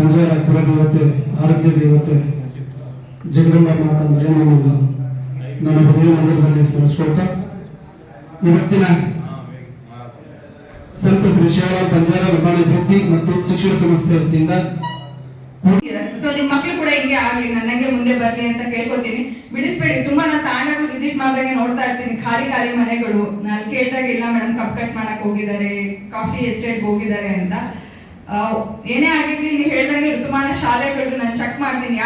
ಮಂಜಾರ ಕುಲದೇವತೆ, ಆರೋಗ್ಯ ದೇವತೆ, ಜಗದಂಬ ಮಾತಂದರೆ ನಮ್ಮಲ್ಲ ನನ್ನ ಹೃದಯ ಮಂದಿರದಲ್ಲಿ ಸ್ಮರಿಸ್ಕೊಳ್ತಾ ಇವತ್ತಿನ ಸಂತ ಶ್ರೀ ಶಿವರಾಮ್ ಬಂಜಾರ ಲಂಬಾಣಿ ಭಕ್ತಿ ಮತ್ತು ಶಿಕ್ಷಣ ಸಂಸ್ಥೆ ವತಿಯಿಂದ ಸೊ ನಿಮ್ ಮಕ್ಳು ಕೂಡ ಹಿಂಗೆ ಆಗ್ಲಿ ನನಗೆ ಮುಂದೆ ಬರ್ಲಿ ಅಂತ ಕೇಳ್ಕೊತೀನಿ. ಬಿಡಿಸ್ಬೇಡಿ, ತುಂಬಾ ನಾ ತಾಂಡಗಳು ವಿಸಿಟ್ ಮಾಡಿದಾಗ ನೋಡ್ತಾ ಇರ್ತೀನಿ. ಖಾಲಿ ಖಾಲಿ ಮನೆಗಳು. ನಾನು ಕೇಳಿದಾಗ, ಇಲ್ಲ ಮೇಡಮ್ ಕಪ್ ಕಟ್ ಮಾಡಕ್ ಹೋಗಿದ್ದಾರೆ ಕಾಫಿ ಎಸ್ಟೇಟ್ ಹೋಗಿದ್ದಾರೆ ಅಂತ. ಏನೇ ಆಗಿರ್ಲಿ ನೀವು ಹೇಳ್ದಂಗೆ ಋತುಮಾನ ಶಾಲೆಗಳು ನಾನು ಚೆಕ್ ಮಾಡ್ತೀನಿ.